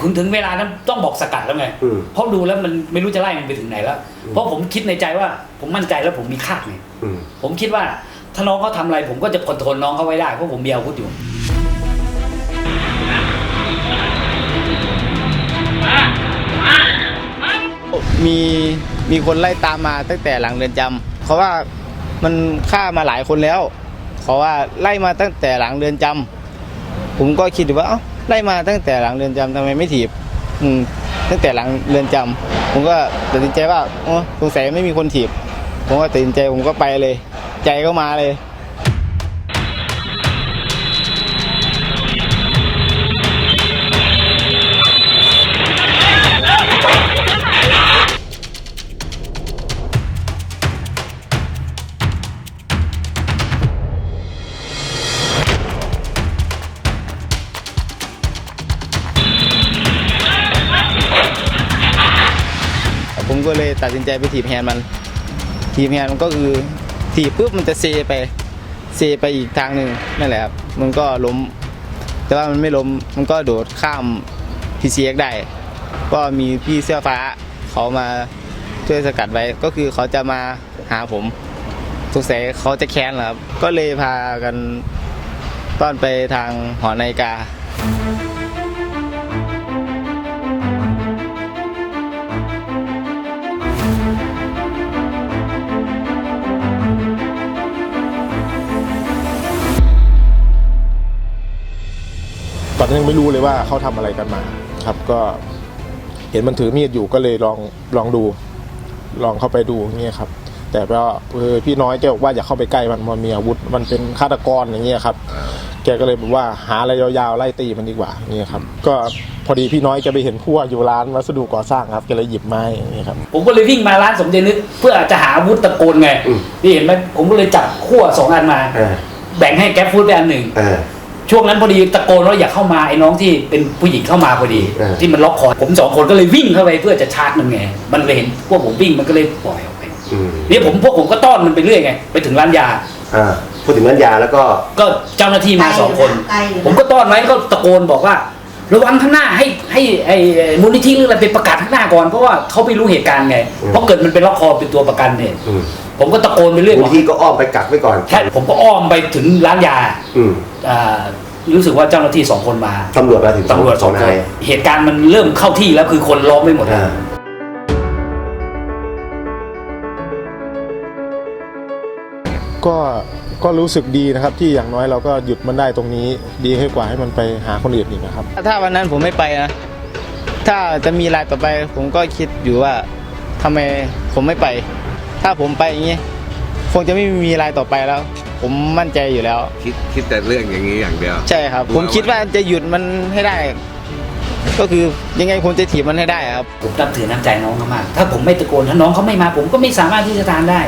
ถึงถึงเวลานั้นต้องบอกสกัดแล้วไง อืม เพราะดูแล้วมันไม่รู้จะไล่มันไปถึงไหนแล้วอืมเพราะผมคิดในใจว่าผมมั่นใจแล้วผมมีคาดไงอืม ผมคิดว่าถ้าน้องเขาทำอะไรผมก็จะคอนโทรลน้องเขาไว้ได้เพราะผมมีอาวุธอยู่ มีมีคนไล่ตามมาตั้งแต่หลังเรือนจำเพราะว่ามันฆ่ามาหลายคนแล้วเพราะว่าไล่มาตั้งแต่หลังเรือนจำผมก็คิดอยู่ว่าเอ้า ได้มาตั้งแต่หลังเรือนจำทำไมไม่ถีบ อืม ตั้งแต่หลังเรือนจำผมก็ตัดสินใจว่าโอ้สงสัยไม่มีคนถีบ ผมก็ตัดสินใจผมก็ไปเลย ใจก็มาเลย ก็เลยตัดสินใจไปถีบแฮนด์มัน ถีบแฮนด์มันก็คือถีบปุ๊บมันจะเซไป เซไปอีกทางหนึ่งนั่นแหละครับ มันก็ล้ม แต่ว่ามันไม่ล้ม มันก็โดดข้าม PCX ได้ ก็มีพี่เสื้อฟ้าเขามาช่วยสกัดไว้ ก็คือเขาจะมาหาผมสงสัยเขาจะแค้นเหรอครับ ก็เลยพากันต้อนไปทางหอนาฬิกา อนนั้นยังไม่รู้เลยว่าเขาทำอะไรกันมาครับก็เห็นมันถือมีดอยู่ก็เลยลองลองดู ลองเข้าไปดูอย่างเงี้ยครับ แต่ก็เออพี่น้อยแกบอกว่าอย่าเข้าไปใกล้มันมันมีอาวุธ มันเป็นฆาตกรอย่างเงี้ยครับแกก็เลยบอกว่าหาอะไรยาวๆไล่ตีมันดีกว่าอย่างเงี้ยครับ ก็พอดีพี่น้อยแกไปเห็นพวกอยู่ร้านวัสดุก่อสร้างครับแกเลยหยิบไม้อย่างเงี้ยครับผมก็เลยวิ่งมาร้านสมเด็จนึกเพื่อจะหาอาวุธตะโกนไงอืมนี่เห็นไหมผมก็เลยจับขั้วสองอันมาเออแบ่งให้แก๊ปฟูดไปอันหนึ่งเออ ช่วงนั้นพอดีตะโกนว่าอย่าเข้ามาไอ้น้องที่เป็นผู้หญิงเข้ามาพอดีเออที่มันล็อกคอผมสองคนก็เลยวิ่งเข้าไปเพื่อจะชาร์จมันไง มันเลยเห็นพวกผมวิ่งมันก็เลยปล่อยออกไปอืมนี่ผมพวกผมก็ต้อนมันไปเรื่อยไงไปถึงร้านยา อ่าพูดถึงนั้นยาแล้วก็ ก็เจ้าหน้าที่มาสองคน ไกลอยู่นะ ผมก็ต้อนไว้ก็ตะโกนบอกว่า ระวังข้างหน้าให้ให้ไอ้มูลนิธิหรืออะไรไปประกาศข้างหน้าก่อนเพราะว่าเขาไม่รู้เหตุการณ์ไง อืม เพราะเกิดมันเป็นล็อกคอเป็นตัวประกันเนี่ย อืม ผมก็ตะโกนไปเรื่อยมูบลอกที่ก็อ้อมไปกักไว้ก่อนใช่ผมก็อ้อมไปถึงร้านยาอืมอ่ารู้สึกว่าเจ้าหน้าที่สองคนมาตำรวจมาถึงตำรวจสองคนนายเหตุการณ์มันเริ่มเข้าที่แล้วคือคนล้อมไม่หมดอ่า ก็ก็รู้สึกดีนะครับที่อย่างน้อยเราก็หยุดมันได้ตรงนี้ ดีให้กว่าให้มันไปหาคนอื่นอีกนะครับ ถ้าวันนั้นผมไม่ไปนะ ถ้าจะมีรายต่อไป ผมก็คิดอยู่ว่าทำไมผมไม่ไป ถ้าผมไปอย่างนี้คงจะไม่มีรายต่อไปแล้ว ผมมั่นใจอยู่แล้ว คิดคิดแต่เรื่องอย่างนี้อย่างเดียว ใช่ครับ ผมคิดว่าจะหยุดมันให้ได้ ก็คือยังไงผมจะถีบมันให้ได้ครับ ผมนับถือน้ำใจน้องเขามาก ถ้าผมไม่ตะโกนถ้าน้องเขาไม่มา ผมก็ไม่สามารถที่จะทานได้